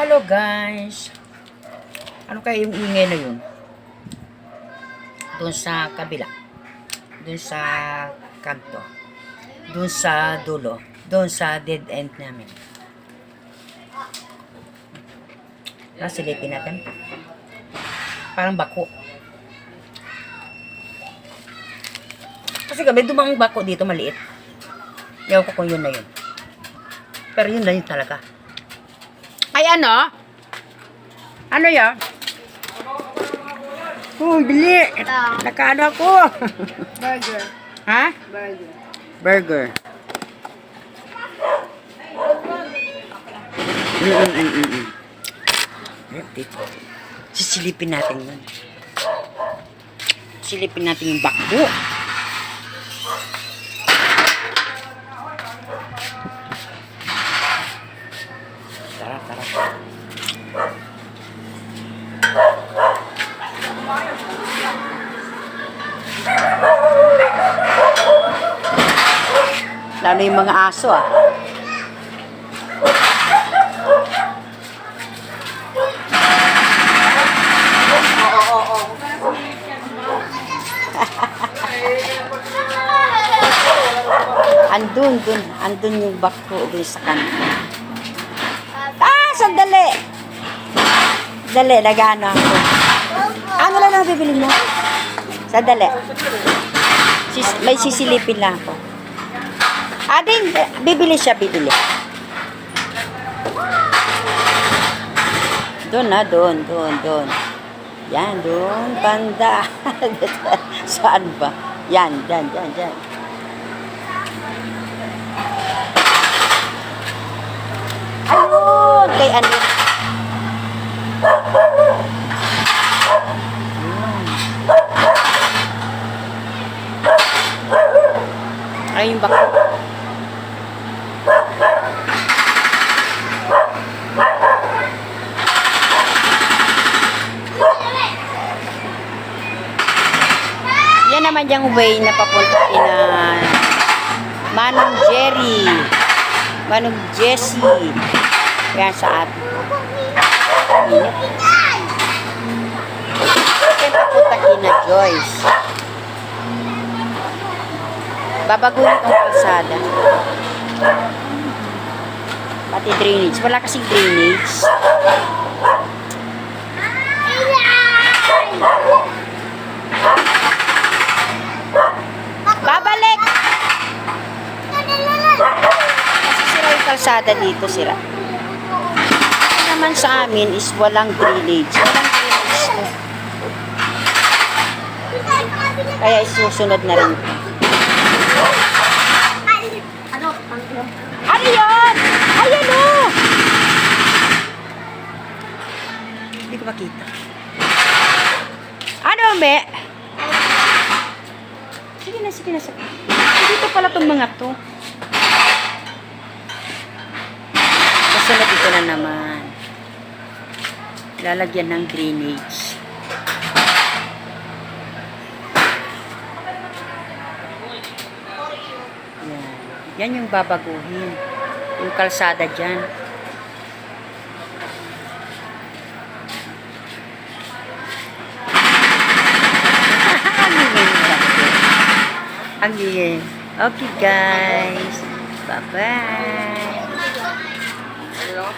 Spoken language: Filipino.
Hello guys. Ano kaya yung ingay na yun? Doon sa kabila. Doon sa kanto. Doon sa dulo. Doon sa dead end namin. Ah, silipin natin. Parang bako. Kasi gabi dumang bako dito maliit. Ewan ko kung yun na yun. Pero yun na yun talaga. Ay ano? Ano yan? Uy, dili. Nakaano ako. Burger. ha? Burger. Burger. Mm, mm, mm, mm, mm. Sisilipin natin yun. Silipin natin yung bakbo. Tara, tara. Lalo yung mga aso ah. Andun, dun. Andun yung bako dun sa kanto. Dali, nagano ako. Ano lang ang bibili mo? Sandali. Sis, may sisilipin lang ako. Ading, bibili siya, bibili. Doon na, doon, doon, doon. Yan, doon, banda. Saan ba? Yan, yan, yan, yan. Ayun, kay ano. Ayun yung bako. Yan naman yung way na papunta ina Manong Jerry, Manong Jessie. Yan sa atin. Init. Yan papunta kina Joyce. Babaguhin tong kalsada. Pati drainage. Wala kasing drainage. Babalik! Kasi sira yung kalsada dito, sira. Ito naman sa amin is walang drainage. Walang drainage to. Kaya isusunod na rin. Ano? Yun? Ayan o! Hindi ko makita. Ano, me? Sige na, sige na. sige. Dito pala itong mga to. Kasunod ito na naman. Lalagyan ng drainage. Yan. Yan yung babaguhin. Yung kalsada dyan. Ang. Okay guys. Bye-bye.